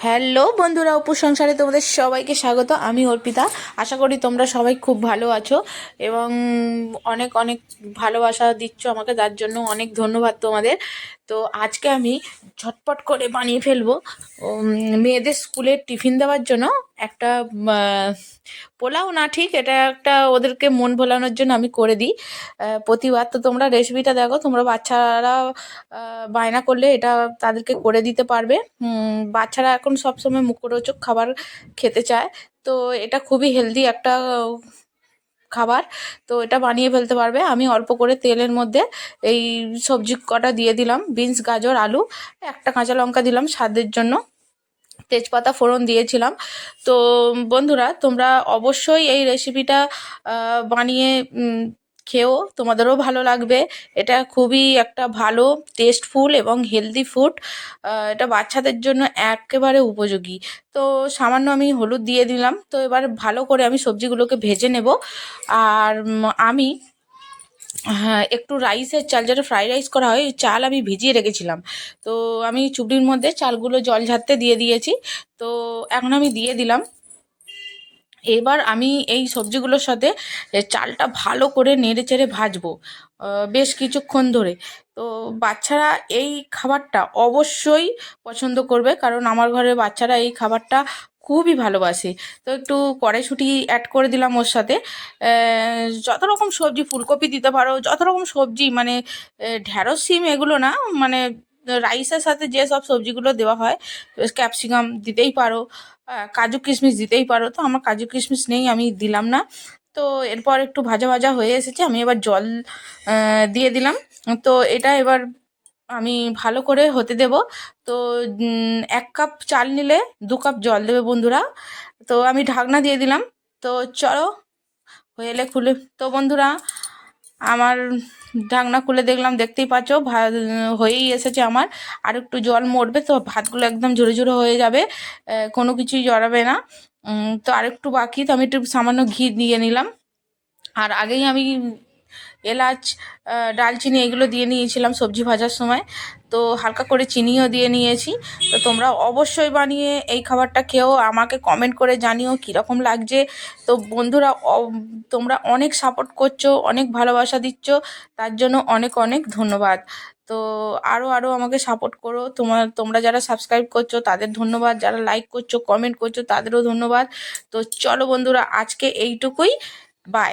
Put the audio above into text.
Hello বন্ধুরা উপ সংসারে তোমাদের সবাইকে স্বাগত। আমি অর্পিতা। আশা করি তোমরা সবাই খুব ভালো আছো এবং অনেক অনেক ভালোবাসা দিচ্ছ আমাকে তার জন্য অনেক ধন্যবাদ তোমাদের। তো আজকে আমি ঝটপট করে বানিয়ে ফেলব মেয়েদের স্কুলে টিফিন দেওয়ার জন্য। একটা পোলাও না ঠিক, এটা একটা ওদেরকে মন ভোলানোর জন্য আমি করে দিই। প্রতিবার তো তোমরা রেসিপিটা দেখো, তোমরা বাচ্চারা বায়না করলে এটা তাদেরকে করে দিতে পারবে। বাচ্চারা এখন সবসময় মুখরোচক খাবার খেতে চায়, তো এটা খুবই হেলদি একটা, খাবার, তো এটা বানিয়ে ফেলতে পারবে। আমি অল্প করে তেলের মধ্যে এই সবজি কটা দিয়ে দিলাম, বিনস, গাজর, আলু, একটা কাঁচা লঙ্কা দিলাম স্বাদের জন্য। তেজপাতা ফোড়ন দিয়েছিলাম। তো বন্ধুরা, তোমরা অবশ্যই এই রেসিপিটা বানিয়ে খেও। তোমাদেরও ভালো লাগবে। এটা খুবই একটা ভালো টেস্টফুল এবং হেলদি ফুড এটা বাচ্চাদের জন্য একেবারে উপযোগী। তো সামান্য আমি হলুদ দিয়ে দিলাম। তো এবার ভালো করে আমি সবজিগুলোকে ভেজে নেব। আর আমি হ্যাঁ একটু রাইসের চাল, যেটা ফ্রাইড রাইস করা হয়, ওই চাল আমি ভিজিয়ে রেখেছিলাম। তো আমি চুবড়ির মধ্যে চালগুলো জল ঝাড়তে দিয়ে দিয়েছি। তো এখন আমি দিয়ে দিলাম। এবার আমি এই সবজিগুলোর সাথে চালটা ভালো করে নেড়ে চেড়ে ভাজবো বেশ কিছুক্ষণ ধরে। তো বাচ্চারা এই খাবারটা অবশ্যই পছন্দ করবে, কারণ আমার ঘরে বাচ্চারা এই খাবারটা খুবই ভালোবাসে। তো একটু কড়াইশুঁটি অ্যাড করে দিলাম ওর সাথে। যত রকম সবজি ফুলকপি দিতে পারো, যত রকম সবজি মানে ঢ্যাঁড়স সিম এগুলো না মানে রাইসের সাথে যে সব সবজিগুলো দেওয়া হয় ক্যাপসিকাম দিতেই পারো কাজু কিশমিশ দিতেই পারো। তো আমার কাজু কিশমিশ নেই, আমি দিলাম না। তো এরপর একটু ভাজা ভাজা হয়ে এসেছে, আমি এবার জল দিয়ে দিলাম। তো এটা এবার আমি ভালো করে হতে দেব। তো এক কাপ চাল নিলে দু কাপ জল দেবে বন্ধুরা। তো, আমি ঢাকনা দিয়ে দিলাম। তো, চলো, হয়ে এলে খুলে। তো, বন্ধুরা, আমার ঢাকনা খুলে দেখলাম, দেখতেই পাচ্ছ, ভাত হয়েই এসেছে আমার। আর একটু জল মরবে তো, ভাতগুলো একদম ঝুরো ঝুরো হয়ে যাবে কোনো কিছুই জড়াবে না। তো, আরেকটু বাকি, তো, আমি একটু সামান্য ঘি দিয়ে নিলাম। আর আগেই আমি এলাচ ডালচিনি এগুলো দিয়ে নিয়েছিলাম সবজি ভাজার সময়। তো হালকা করে চিনিও দিয়ে নিয়েছি। তো তোমরা অবশ্যই বানিয়ে এই খাবারটা খেয়েও আমাকে কমেন্ট করে জানিও কীরকম লাগছে। তো বন্ধুরা তোমরা অনেক সাপোর্ট করছ, অনেক ভালোবাসা দিচ্ছ, তার জন্য অনেক অনেক ধন্যবাদ। তো আরও আরও আমাকে সাপোর্ট করো। তোমার তোমরা যারা সাবস্ক্রাইব করছ, তাদের ধন্যবাদ। যারা লাইক করছ কমেন্ট করছ, তাদেরও ধন্যবাদ। তো চলো বন্ধুরা, আজকে এইটুকুই। বাই